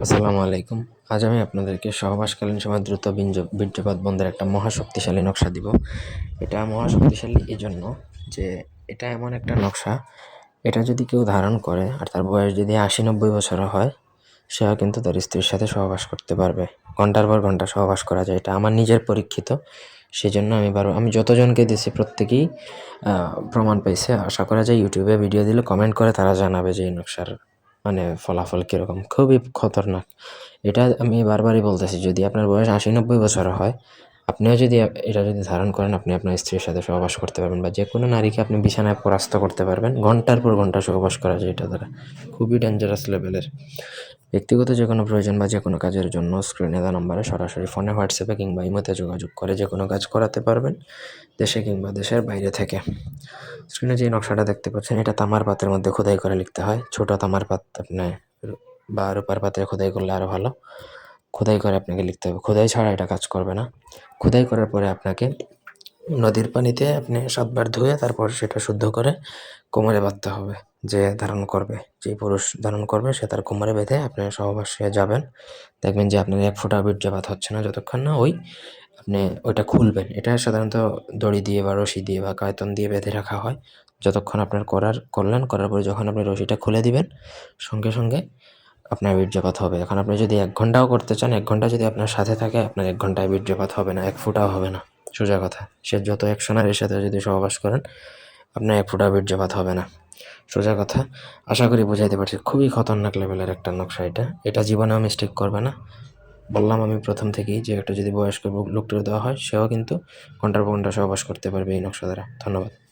আসসালামু আলাইকুম। আজ আমি আপনাদেরকে সহবাসকালীন সময় দ্রুত বীর্য- বীর্যপাত বন্ধের একটা মহাশক্তিশালী নকশা দিব। এটা মহাশক্তিশালী এই জন্য যে এটা এমন একটা নকশা, এটা যদি কেউ ধারণ করে আর তার বয়স যদি আশি নব্বই বছর হয়, সেও কিন্তু তার স্ত্রীর সাথে সহবাস করতে পারবে। ঘণ্টার পর ঘণ্টা সহবাস করা যায়। এটা আমার নিজের পরীক্ষিত। সেই জন্য আমি বারো আমি যতজনকে দিয়েছি প্রত্যেকেই প্রমাণ পাইছে আশা করা যায় ইউটিউবে ভিডিও দিলে কমেন্ট করে তারা জানাবে যে এই নকশার মানে ফলাফল কীরকম? খুবই খতরনাক। এটা আমি বারবারই বলতেছি, যদি আপনার বয়স আশি নব্বই বছর হয়, আপনিও যদি এটা যদি ধারণ করেন, আপনি আপনার স্ত্রীর সাথে সহবাস করতে পারবেন বা যে কোনো নারীকে আপনি বিছানায় পরাস্ত করতে পারবেন, ঘণ্টার পর ঘণ্টা সহবাস করা যায় এটা দ্বারা। খুবই ডেঞ্জারাস লেভেলের ব্যক্তিগত যে কোনো প্রয়োজন বা যে কোনো কাজের জন্য স্ক্রিনে দেওয়া নম্বরে সরাসরি ফোনে হোয়াটসঅ্যাপে কিংবা ইমোতে যোগাযোগ করে যে কোনো কাজ করাতে পারবেন, দেশে কিংবা দেশের বাইরে থেকে। স্ক্রিনে যে নকশাটা দেখতে পাচ্ছেন, এটা তামার পাত্রের মধ্যে খোদাই করে লিখতে হয়। ছোট তামার পাত আপনি বা রূপার পাত্রে খোদাই করলে আরও ভালো। খোদাই করে আপনাকে লিখতে হবে। খোদাই ছাড়া এটা কাজ করবে না। খোদাই করার পরে আপনাকে নদীর পানিতে আপনি সাতবার ধুয়ে তারপর সেটা শুদ্ধ করে কোমরে বাঁধতে হবে। যে ধারণ করবে, যে পুরুষ ধারণ করবে, সে তার কোমরে বেঁধে আপনি সহবাসে যাবেন। দেখবেন যে আপনার এক ফোঁটা বীর্যপাত হচ্ছে না, যতক্ষণ না ওই আপনি ওইটা খুলবেন। এটা সাধারণত দড়ি দিয়ে বা রশি দিয়ে বা কায়তন দিয়ে বেঁধে রাখা হয়। যতক্ষণ আপনার করার করলেন করার পরে যখন আপনি রশিটা খুলে দিবেন, সঙ্গে সঙ্গে আপনার বীর্যপাত হবে। এখন আপনি যদি এক ঘন্টাও করতে চান, এক ঘণ্টা যদি আপনার সাথে থাকে, আপনার এক ঘন্টায় বীর্যপাত হবে না, এক ফুটাও হবে না। সোজা কথা। সে যত একশো নারীর সাথে যদি সহবাস করেন, আপনার এক ফুটা বীর্যপাত হবে না। সোজা কথা। আশা করি বোঝাইতে পারছি, খুবই খতরনাক লেভেলের একটা নকশা এটা। এটা জীবনেও মিস্টেক করবে না। বললাম আমি প্রথম থেকেই যে একটা যদি বয়স্ক লোকটির দেওয়া হয়, সেও কিন্তু ঘণ্টার পর ঘণ্টা সহবাস করতে পারবে এই নকশা দ্বারা। ধন্যবাদ।